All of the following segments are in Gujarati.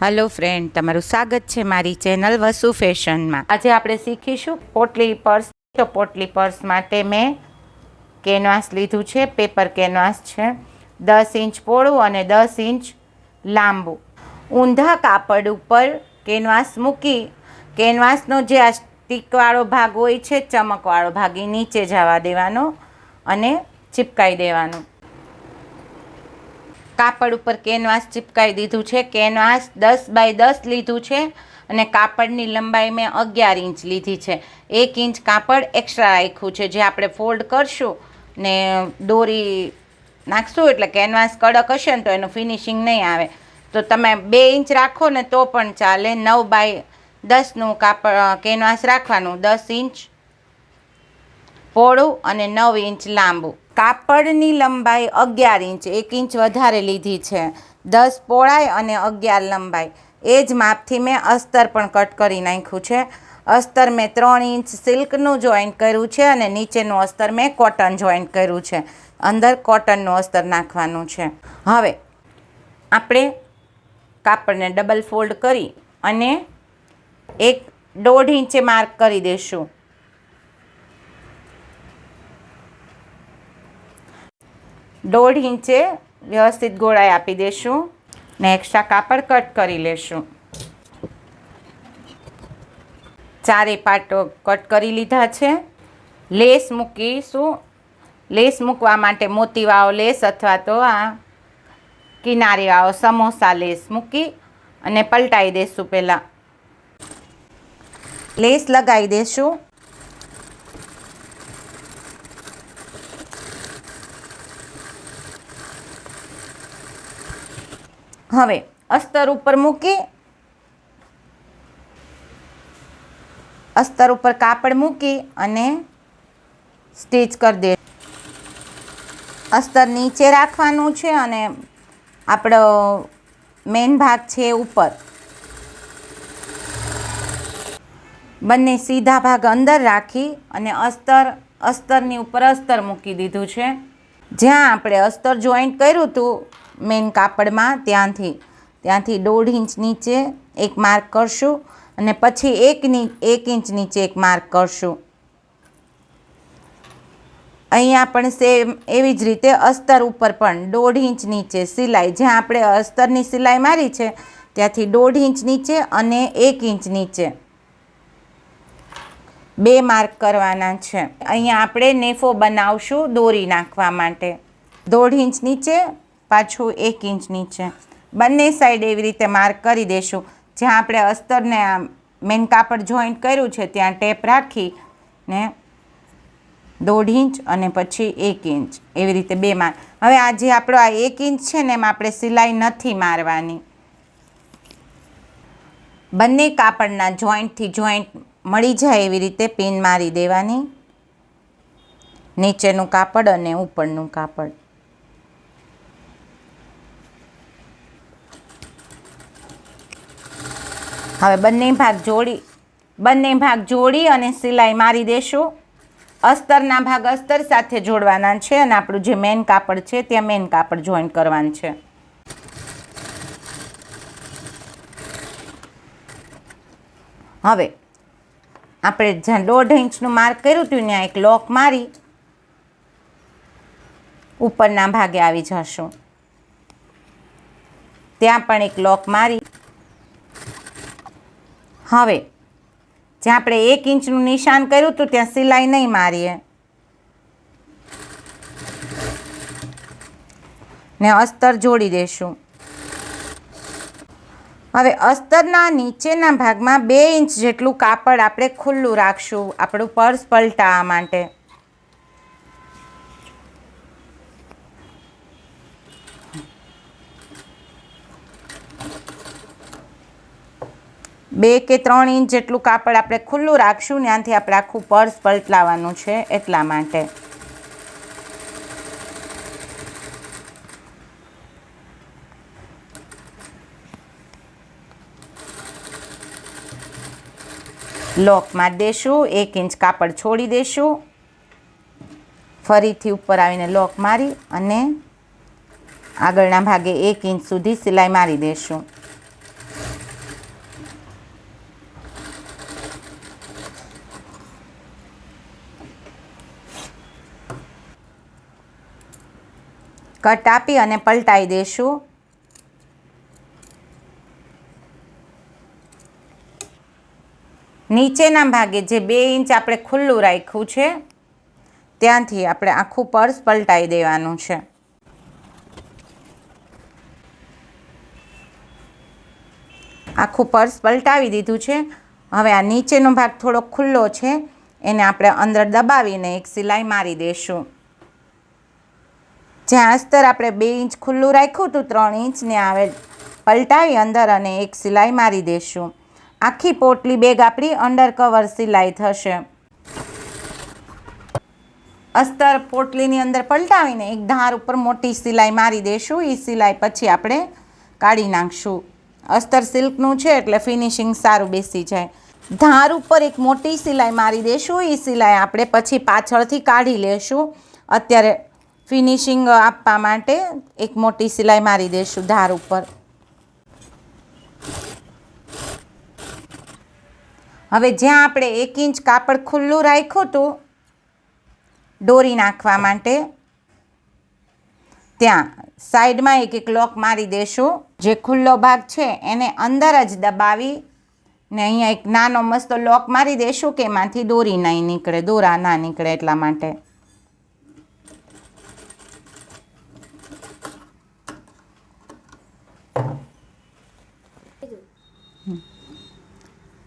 હલો ફ્રેન્ડ તમારું સ્વાગત છે મારી ચેનલ વસુ ફેશનમાં. આજે આપણે શીખીશું પોટલી પર્સ. તો પોટલી પર્સ માટે મેં કેનવાસ લીધું છે, પેપર કેનવાસ છે, દસ ઇંચ પોળું અને દસ ઇંચ લાંબુ. ઊંધા કાપડ ઉપર કેનવાસ મૂકી, કેનવાસનો જે આ સ્ટીકવાળો ભાગ હોય છે, ચમકવાળો ભાગ, એ નીચે જવા દેવાનો અને ચિપકાઈ દેવાનો. કાપડ ઉપર કેનવાસ ચિપકાવી દીધું છે. કેનવાસ દસ બાય દસ લીધું છે અને કાપડની લંબાઈ મેં અગિયાર ઇંચ લીધી છે. એક ઇંચ કાપડ એક્સ્ટ્રા રાખ્યું છે. જે આપણે ફોલ્ડ કરશું ને દોરી નાખશું એટલે કેનવાસ કડક હશે ને તો એનું ફિનિશિંગ નહીં આવે. તો તમે બે ઇંચ રાખો ને તો પણ ચાલે. નવ બાય દસનું કાપડ કેનવાસ રાખવાનું. દસ ઇંચ પહોળું અને નવ ઇંચ લાંબુ. કાપડની લંબાઈ અગિયાર ઇંચ, એક ઇંચ વધારે લીધી છે. દસ પહોળાઈ અને અગિયાર લંબાઈ. એ જ માપથી મેં અસ્તર પણ કટ કરી નાખ્યું છે. અસ્તર મેં ત્રણ ઇંચ સિલ્કનું જોઈન્ટ કર્યું છે અને નીચેનું અસ્તર મેં કોટન જોઈન્ટ કર્યું છે. અંદર કોટનનું અસ્તર નાખવાનું છે. હવે આપણે કાપડને ડબલ ફોલ્ડ કરી અને એક દોઢ ઇંચે માર્ક કરી દઈશું. દોઢ ઇંચે વ્યવસ્થિત ગોળાઈ આપી દઈશું ને એક્સ્ટ્રા કાપડ કટ કરી લેશું. ચારે પાટો કટ કરી લીધા છે. લેસ મૂકીશું. લેસ મૂકવા માટે મોતીવાળો લેસ અથવા તો આ કિનારીવાળો સમોસા લેસ મૂકી અને પલટાઈ દઈશું પહેલાં. લેસ લગાવી દઈશું હવે અસ્તર ઉપર મૂકી, અસ્તર ઉપર કાપડ મૂકી અને સ્ટીચ કરી દે. અસ્તર નીચે રાખવાનું છે અને આપણો મેઇન ભાગ છે ઉપર. બંને સીધા ભાગ અંદર રાખી અને અસ્તર, અસ્તરની ઉપર અસ્તર મૂકી દીધું છે. જ્યાં આપણે અસ્તર જોઈન્ટ કર્યું હતું મેઇન કાપડમાં ત્યાંથી ત્યાંથી દોઢ ઇંચ નીચે એક માર્ક કરશું અને પછી એકની એક ઇંચ નીચે એક માર્ક કરશું. અહીંયા પણ સેમ એવી જ રીતે અસ્તર ઉપર પણ દોઢ ઇંચ નીચે સિલાઈ, જ્યાં આપણે અસ્તરની સિલાઈ મારી છે, ત્યાંથી દોઢ ઇંચ નીચે અને એક ઇંચ નીચે. બે માર્ક કરવાના છે. અહીંયા આપણે નેફો બનાવશું દોરી નાખવા માટે. દોઢ ઇંચ નીચે પાછું એક ઇંચ નીચે. બંને સાઈડ એવી રીતે માર્ક કરી દઈશું જ્યાં આપણે અસ્તરને મેન કાપડ જોઈન્ટ કર્યું છે, ત્યાં ટેપ રાખી ને દોઢ ઇંચ અને પછી એક ઇંચ એવી રીતે બે માર. હવે આ જે આપણો આ એક ઇંચ છે ને એમાં આપણે સિલાઈ નથી મારવાની. બંને કાપડના જોઈન્ટથી જોઈન્ટ મળી જાય એવી રીતે પિન મારી દેવાની. નીચેનું કાપડ અને ઉપરનું કાપડ. હવે બંને ભાગ જોડી બંને ભાગ જોડી અને સિલાઈ મારી દેશું. અસ્તરના ભાગ અસ્તર સાથે જોડવાના છે અને આપણું જે મેન કાપડ છે ત્યાં મેન કાપડ જોઈન્ટ કરવાનું છે. હવે, આપણે જ્યાં દોઢ ઇંચનું માર્ક કર્યું હતું, ત્યાં એક લોક મારી. ઉપરના ભાગે આવી જશું. ત્યાં પણ એક લોક મારી. હવે, જ્યાં આપણે એક ઇંચનું નિશાન કર્યું હતું, ત્યાં સિલાઈ નહીં મારીએ. ને અસ્તર જોડી દેશું. હવે અસ્તરના નીચેના ભાગમાં બે ઇંચ જેટલું કાપડ આપણે ખુલ્લું રાખશું, આપણું પર્સ પલટાવવા માટે. બે કે ત્રણ ઇંચ જેટલું કાપડ આપણે ખુલ્લું રાખશું ત્યાંથી આપણે આખું પર્સ પલટાવવાનું છે એટલા માટે. લોક મારી દેશું, એક ઇંચ કાપડ છોડી દેશું. ફરીથી ઉપર આવીને લોક મારી અને આગળના ભાગે એક ઇંચ સુધી સિલાઈ મારી દેશું. કટ આપી અને પલટાઈ દઈશું નીચેના ભાગે જે બે ઇંચ આપણે ખુલ્લું રાખ્યું છે, ત્યાંથી આપણે આખું પર્સ પલટાઈ દેવાનું છે. આખું પર્સ પલટાવી દીધું છે. હવે આ નીચેનો ભાગ થોડો ખુલ્લો છે, એને આપણે અંદર દબાવીને એક સિલાઈ મારી દઈશું જ્યાં અસ્તર આપણે બે ઇંચ ખુલ્લું રાખ્યું હતું, ત્રણ ઇંચને આવે પલટાવી અંદર અને એક સિલાઈ મારી દઈશું આખી પોટલી બેગ આપણી અંડર કવર સિલાઈ થશે. અસ્તર પોટલીની અંદર પલટાવીને એક ધાર ઉપર મોટી સિલાઈ મારી દઈશું એ સિલાઈ પછી આપણે કાઢી નાખશું. અસ્તર સિલ્કનું છે એટલે ફિનિશિંગ સારું બેસી જાય. ધાર ઉપર એક મોટી સિલાઈ મારી દઈશું એ સિલાઈ આપણે પછી પાછળથી કાઢી લેશું. અત્યારે ફિનિશિંગ આપવા માટે એક મોટી સિલાઈ મારી દઈશું ધાર ઉપર. હવે જ્યાં આપણે એક ઇંચ કાપડ ખુલ્લું રાખ્યું હતું, દોરી નાખવા માટે, ત્યાં સાઈડમાં એક એક લોક મારી દેશું જે ખુલ્લો ભાગ છે એને અંદર જ દબાવી ને અહીંયા એક નાનો મસ્ત લોક મારી દેશું કે એમાંથી દોરી નહીં નીકળે, દોરા ના નીકળે એટલા માટે.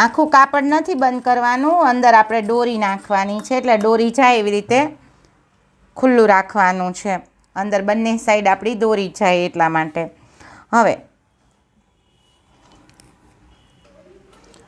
આખું કાપડ નથી બંધ કરવાનું, અંદર આપણે દોરી નાખવાની છે, એટલે દોરી જાય એવી રીતે ખુલ્લું રાખવાનું છે. અંદર બંને સાઈડ આપણી દોરી જાય એટલા માટે. હવે,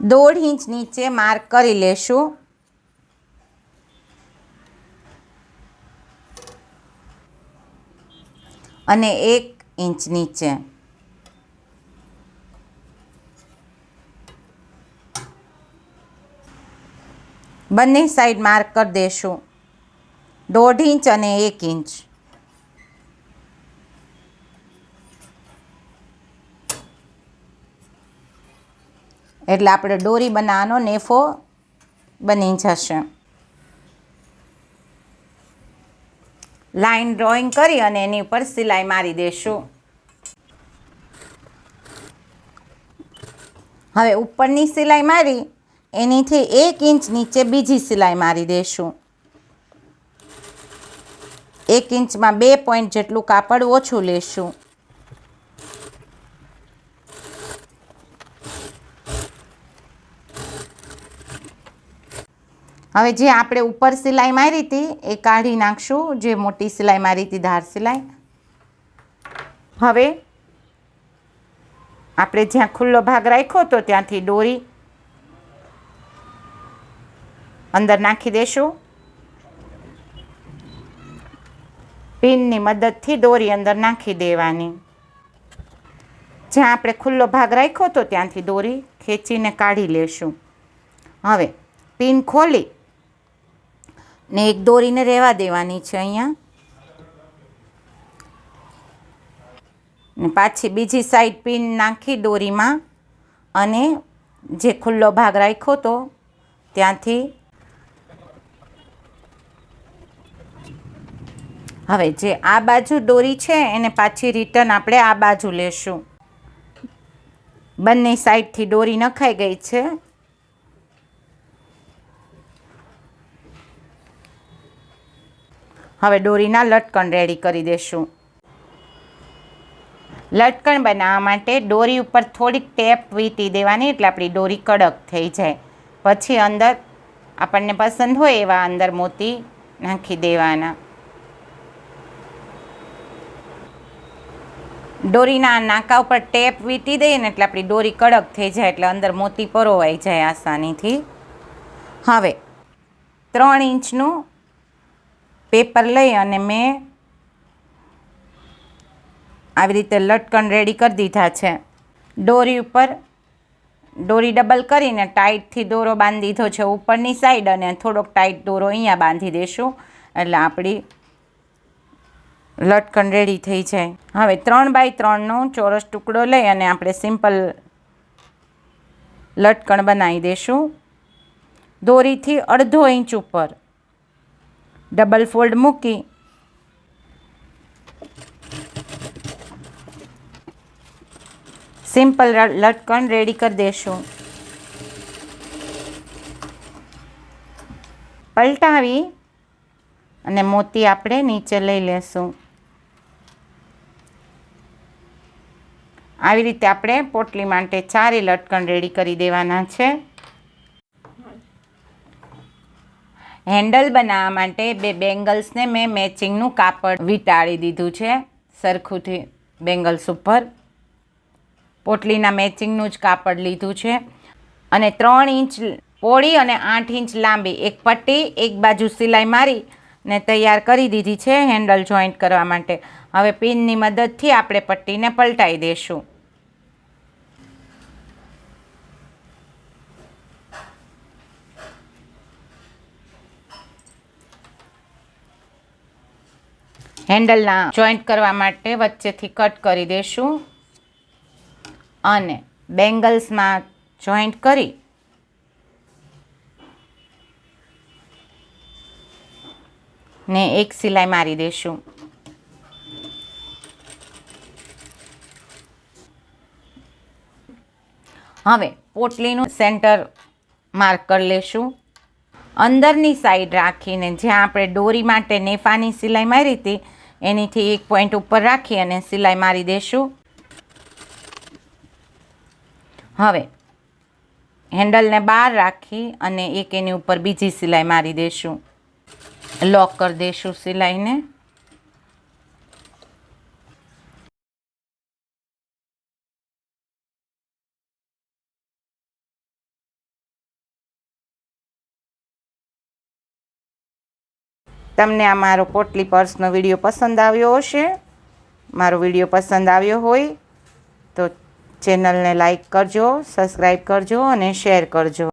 દોઢ ઇંચ નીચે માર્ક કરી લેશું. અને એક ઇંચ નીચે. બંને સાઈડ માર્ક કરી દેશું. દોઢ ઇંચ અને એક ઇંચ. એટલે આપણે દોરી બનાવવાનો નેફો બની જશે. લાઈન ડ્રોઈંગ કરી અને એની ઉપર સિલાઈ મારી દેશું. હવે ઉપરની સિલાઈ મારી એનીથી એક ઇંચ નીચે બીજી સિલાઈ મારી દેશું. એક ઇંચમાં બે પોઈન્ટ જેટલું કાપડ ઓછું લેશું. હવે જે આપણે ઉપર સિલાઈ મારી હતી, એ કાઢી નાખશું, જે મોટી સિલાઈ મારી હતી, ધાર સિલાઈ. હવે આપણે જ્યાં ખુલ્લો ભાગ રાખ્યો હતો ત્યાંથી દોરી અંદર નાખી દેશું. પિનની મદદથી દોરી અંદર નાખી દેવાની. જ્યાં આપણે ખુલ્લો ભાગ રાખ્યો હતો ત્યાંથી દોરી ખેંચીને કાઢી લેશું. હવે, પિન ખોલી ને એક દોરીને રહેવા દેવાની છે અહીંયા. ને પાછી બીજી સાઈડ પિન નાખી દોરીમાં અને જે ખુલ્લો ભાગ રાખ્યો હતો ત્યાંથી હવે જે આ બાજુ દોરી છે, એને પાછી રિટર્ન આપણે આ બાજુ લેશું. બંને સાઈડથી દોરી નખાઈ ગઈ છે. હવે દોરીના લટકણ રેડી કરી દેશું. લટકણ બનાવવા માટે દોરી ઉપર થોડીક ટેપ વીંટી દેવાની, એટલે આપણી દોરી કડક થઈ જાય. પછી અંદર આપણને પસંદ હોય એવા અંદર મોતી નાખી દેવાના. દોરીના નાકા ઉપર ટેપ વીંટી દઈએ ને એટલે આપણી દોરી કડક થઈ જાય એટલે અંદર મોતી પરોવાઈ જાય આસાનીથી. હવે, ત્રણ ઇંચનું પેપર લઈ અને મેં આવી રીતે લટકણ રેડી કરી દીધા છે. દોરી ઉપર દોરી ડબલ કરીને ટાઈટથી દોરો બાંધી દીધો છે ઉપરની સાઈડ અને થોડોક ટાઈટ દોરો અહીંયા બાંધી દેશું. એટલે આપણી લટકન રેડી થઈ જાય. હવે ત્રણ બાય ત્રણનો ચોરસ ટુકડો લઈ અને આપણે સિમ્પલ લટકણ બનાવી દઈશું દોરીથી અડધો ઇંચ ઉપર ડબલ ફોલ્ડ મૂકી સિમ્પલ લટકણ રેડી કરી દેશું. પલટાવી અને મોતી આપણે નીચે લઈ લેશું. આવી રીતે આપણે પોટલી માટે ચારે લટકણ રેડી કરી દેવાના છે. હેન્ડલ બનાવવા માટે બે બેંગલ્સને મેં મેચિંગનું કાપડ વીંટાળી દીધું છે, સરખુંથી બેંગલ્સ ઉપર. પોટલીના મેચિંગનું જ કાપડ લીધું છે. અને ત્રણ ઇંચ પોળી અને આઠ ઇંચ લાંબી એક પટ્ટી એક બાજુ સિલાઈ મારી ને તૈયાર કરી દીધી છે હેન્ડલ જોઈન્ટ કરવા માટે. હવે પિનની મદદથી આપણે પટ્ટીને પલટાઈ દઈશું હેન્ડલના જોઈન્ટ કરવા માટે વચ્ચેથી કટ કરી દઈશું અને બેંગલ્સમાં જોઈન્ટ કરી ને એક સિલાઈ મારી દઈશું હવે પોટલીનું સેન્ટર માર્ક કરી લેશું. અંદરની સાઈડ રાખીને જ્યાં આપણે દોરી માટે નેફાની સિલાઈ મારી હતી એનીથી એક પોઈન્ટ ઉપર રાખી અને સિલાઈ મારી દઈશું હવે હેન્ડલને બહાર રાખી અને એક એની ઉપર બીજી સિલાઈ મારી દઈશું લોક કરી દઈશું સિલાઈને. તમને આ મારો પોટલી પર્સનો વીડિયો પસંદ આવ્યો હશે, મારો વીડિયો પસંદ આવ્યો હોય તો ચેનલને લાઈક કરજો, સબસ્ક્રાઈબ કરજો અને શેર કરજો.